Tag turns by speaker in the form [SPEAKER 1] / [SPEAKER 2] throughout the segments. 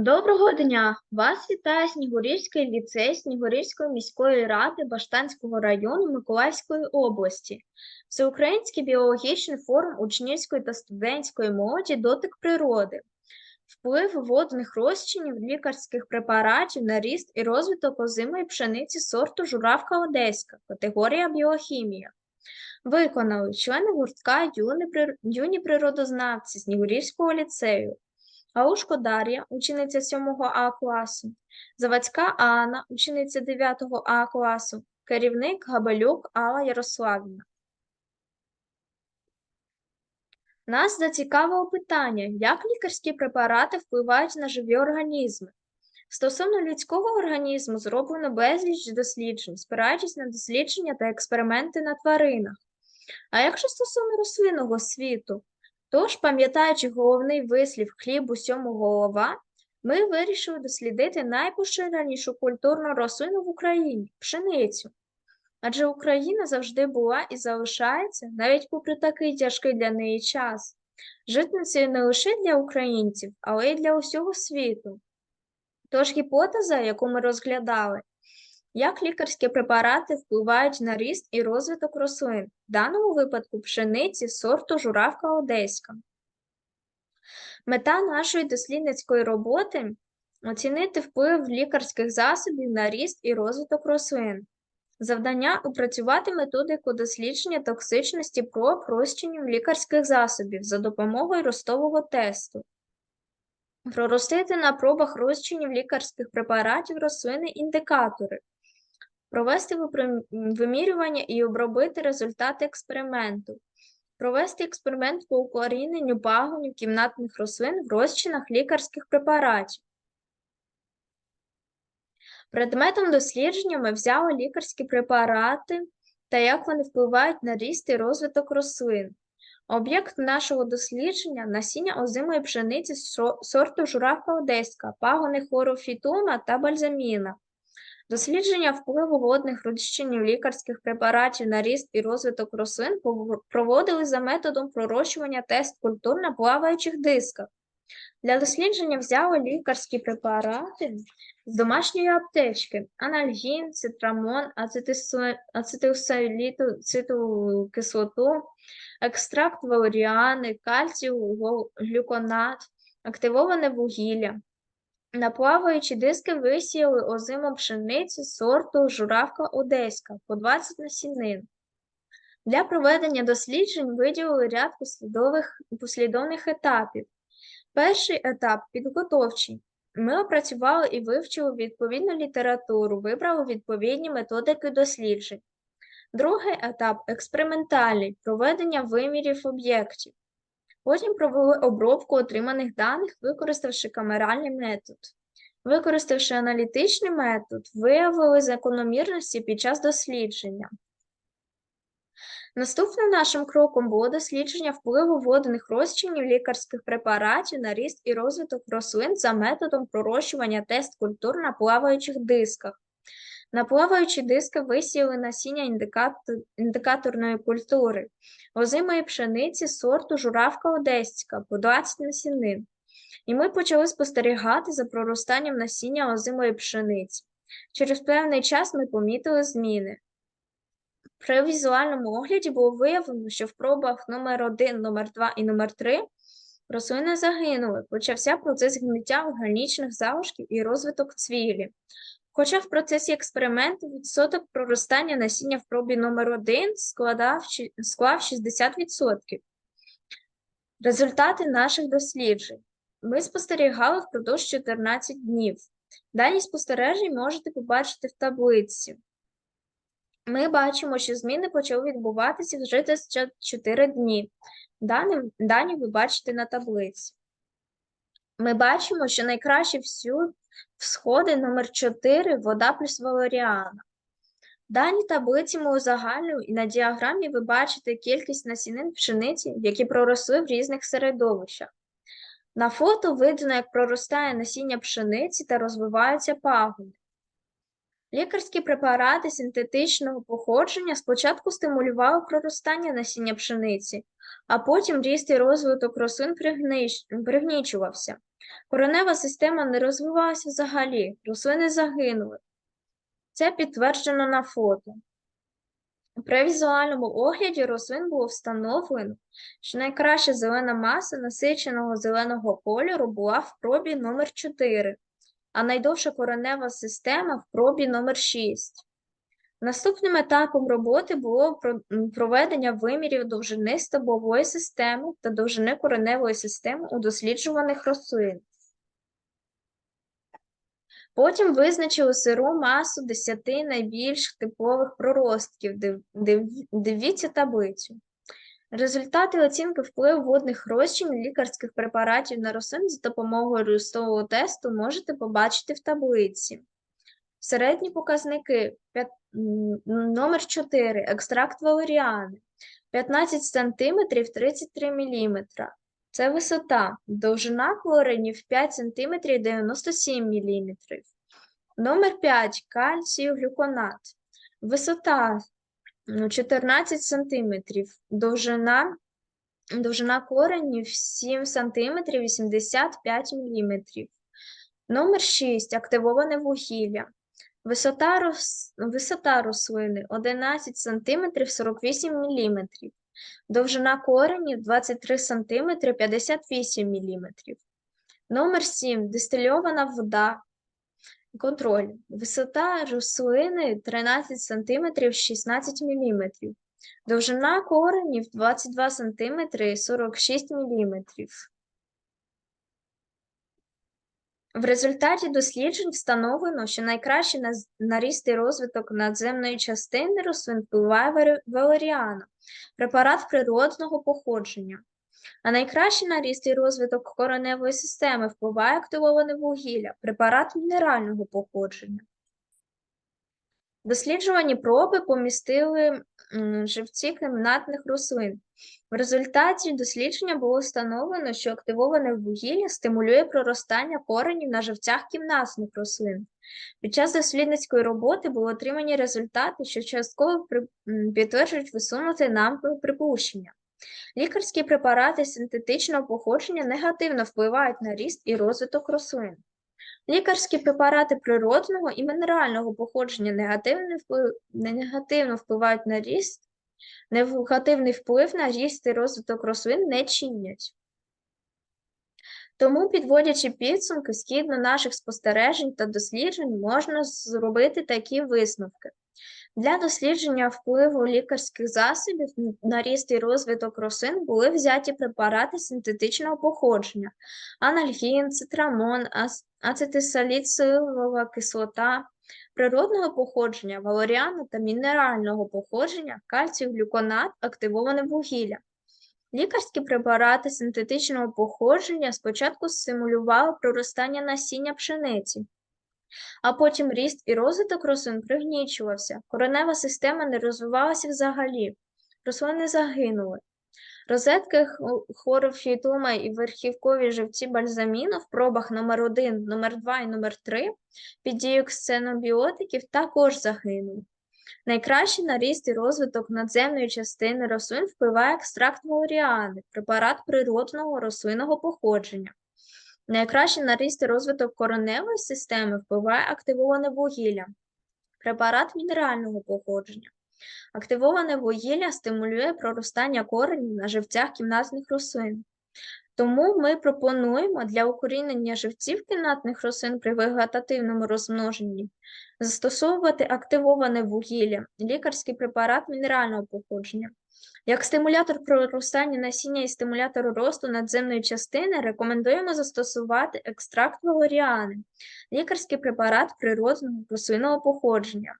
[SPEAKER 1] Доброго дня! Вас вітає Снігурівський ліцей Снігурівської міської ради Баштанського району Миколаївської області. Всеукраїнський біологічний форум учнівської та студентської молоді Дотик природи. Вплив водних розчинів лікарських препаратів на ріст і розвиток озимої пшениці сорту Журавка Одеська, категорія біохімія. Виконали члени гуртка юні, природознавці Снігурівського ліцею. Гаушко Дар'я, учениця 7 А класу, Завадська Анна, учениця 9 А класу, керівник Габалюк Алла Ярославівна. Нас зацікавило питання, як лікарські препарати впливають на живі організми. Стосовно людського організму зроблено безліч досліджень, спираючись на дослідження та експерименти на тваринах. А якщо стосовно рослинного світу, Тож, пам'ятаючи головний вислів хліб усьому голова, ми вирішили дослідити найпоширенішу культурну рослину в Україні пшеницю. Адже Україна завжди була і залишається, навіть попри такий тяжкий для неї час, житницею не лише для українців, але й для усього світу. Тож гіпотеза, яку ми розглядали, як лікарські препарати впливають на ріст і розвиток рослин, в даному випадку пшениці сорту журавка одеська. Мета нашої дослідницької роботи оцінити вплив лікарських засобів на ріст і розвиток рослин. Завдання опрацювати методику дослідження токсичності проб розчинів лікарських засобів за допомогою ростового тесту. Проростити на пробах розчинів лікарських препаратів рослини-індикатори, провести вимірювання і обробити результати експерименту, провести експеримент по укоріненню пагонів кімнатних рослин в розчинах лікарських препаратів. Предметом дослідження ми взяли лікарські препарати та як вони впливають на ріст і розвиток рослин. Об'єкт нашого дослідження насіння озимої пшениці сорту журавка одеська, пагони хлорофітума та бальзаміна. Дослідження впливу водних розчинів лікарських препаратів на ріст і розвиток рослин проводили за методом пророщування тест культур на плаваючих дисках. Для дослідження взяли лікарські препарати з домашньої аптечки: анальгін, цитрамон, ацетилсаліту, кислоту, екстракт валеріани, кальцію, глюконат, активоване вугілля. На плаваючі диски висіяли озиму пшеницю сорту журавка одеська по 20 насінин. Для проведення досліджень виділили ряд послідовних етапів. Перший етап підготовчий. Ми опрацювали і вивчили відповідну літературу, вибрали відповідні методики досліджень. Другий етап експериментальний проведення вимірів об'єктів. Потім провели обробку отриманих даних, використавши камеральний метод. Використавши аналітичний метод, виявили закономірності під час дослідження. Наступним нашим кроком було дослідження впливу водних розчинів лікарських препаратів на ріст і розвиток рослин за методом пророщування тест культур на плаваючих дисках. На плаваючі диски висіяли насіння індикаторної культури, озимої пшениці сорту журавка одеська по 20 насінин. І ми почали спостерігати за проростанням насіння озимої пшениці. Через певний час ми помітили зміни. При візуальному огляді було виявлено, що в пробах номер 1, номер 2 і номер 3 рослини загинули. Почався процес гниття органічних залишків і розвиток цвілі. Хоча в процесі експерименту відсоток проростання насіння в пробі номер 1 складав, склав 60%. Результати наших досліджень. Ми спостерігали впродовж 14 днів. Дані спостережень можете побачити в таблиці. Ми бачимо, що зміни почали відбуватися вже десь 4 дні. Дані, дані ви бачите на таблиці. Ми бачимо, що найкраще всю всходи номер 4 вода плюс валеріана. Дані таблиці ми узагальнюємо, і на діаграмі ви бачите кількість насінин пшениці, які проросли в різних середовищах. На фото видно, як проростає насіння пшениці та розвиваються пагони. Лікарські препарати синтетичного походження спочатку стимулювали проростання насіння пшениці, а потім ріст і розвиток рослин пригнич- пригнічувався. Коренева система не розвивалася взагалі, рослини загинули. Це підтверджено на фото. При візуальному огляді рослин було встановлено, що найкраща зелена маса насиченого зеленого кольору була в пробі номер 4 а найдовша коренева система в пробі номер 6. Наступним етапом роботи було проведення вимірів довжини стеблової системи та довжини кореневої системи у досліджуваних рослин. Потім визначили сиру масу 10 найбільш типових проростків. Див- див- Дивіться таблицю. Результати оцінки впливу водних розчин лікарських препаратів на рослин за допомогою ростового тесту можете побачити в таблиці. Середні показники номер 4 екстракт валеріани 15 см 33 мм. Це висота. Довжина коренів 5 см 97 мм. Номер 5 кальцію глюконат. Висота 14 см. Довжина, довжина коренів 7 см 85 мм. Номер 6 активоване вугілля. Висота, рос... Висота рослини 11 см 48 мм. Довжина коренів 23 см 58 мм. Номер 7 дистильована вода. Контроль. Висота рослини 13 см 16 мм. Довжина коренів 22 см 46 мм. В результаті досліджень встановлено, що найкраще на на ріст і розвиток надземної частини рослин впливає валеріана, препарат природного походження. А найкраще на ріст і розвиток кореневої системи впливає активоване вугілля, препарат мінерального походження. Досліджувані проби помістили живці кімнатних рослин. В результаті дослідження було встановлено, що активоване вугілля стимулює проростання коренів на живцях кімнатних рослин. Під час дослідницької роботи були отримані результати, що частково підтверджують висунути нам припущення. Лікарські препарати синтетичного походження негативно впливають на ріст і розвиток рослин. Лікарські препарати природного і мінерального походження негативно вплив- негативно впливають на ріст, негативний вплив на ріст і розвиток рослин не чинять. Тому, підводячи підсумки, згідно наших спостережень та досліджень, можна зробити такі висновки. Для дослідження впливу лікарських засобів на ріст і розвиток рослин були взяті препарати синтетичного походження: анальгін, цитрамон, ацетилсаліцилова кислота, природного походження, валеріану та мінерального походження, кальцію, глюконат, активоване вугілля. Лікарські препарати синтетичного походження спочатку стимулювали проростання насіння пшениці, а потім ріст і розвиток рослин пригнічувався, коренева система не розвивалася взагалі, рослини загинули. Розетки хлорофітума і верхівкові живці бальзаміну в пробах номер 1 номер 2 і номер 3 під дією ксенобіотиків також загинули. Найкраще на ріст і розвиток надземної частини рослин впливає екстракт валеріани, препарат природного рослинного походження. Найкраще на ріст і розвиток кореневої системи впливає активоване вугілля, препарат мінерального походження. Активоване вугілля стимулює проростання коренів на живцях кімнатних рослин. Тому ми пропонуємо для укорінення живців кімнатних рослин при вегетативному розмноженні застосовувати активоване вугілля, лікарський препарат мінерального походження. Як стимулятор проростання насіння і стимулятор росту надземної частини рекомендуємо застосувати екстракт валоріани, лікарський препарат природного рослинного походження.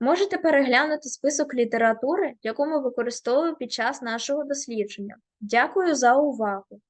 [SPEAKER 1] Можете переглянути список літератури, яку ми використовуємо під час нашого дослідження. Дякую за увагу!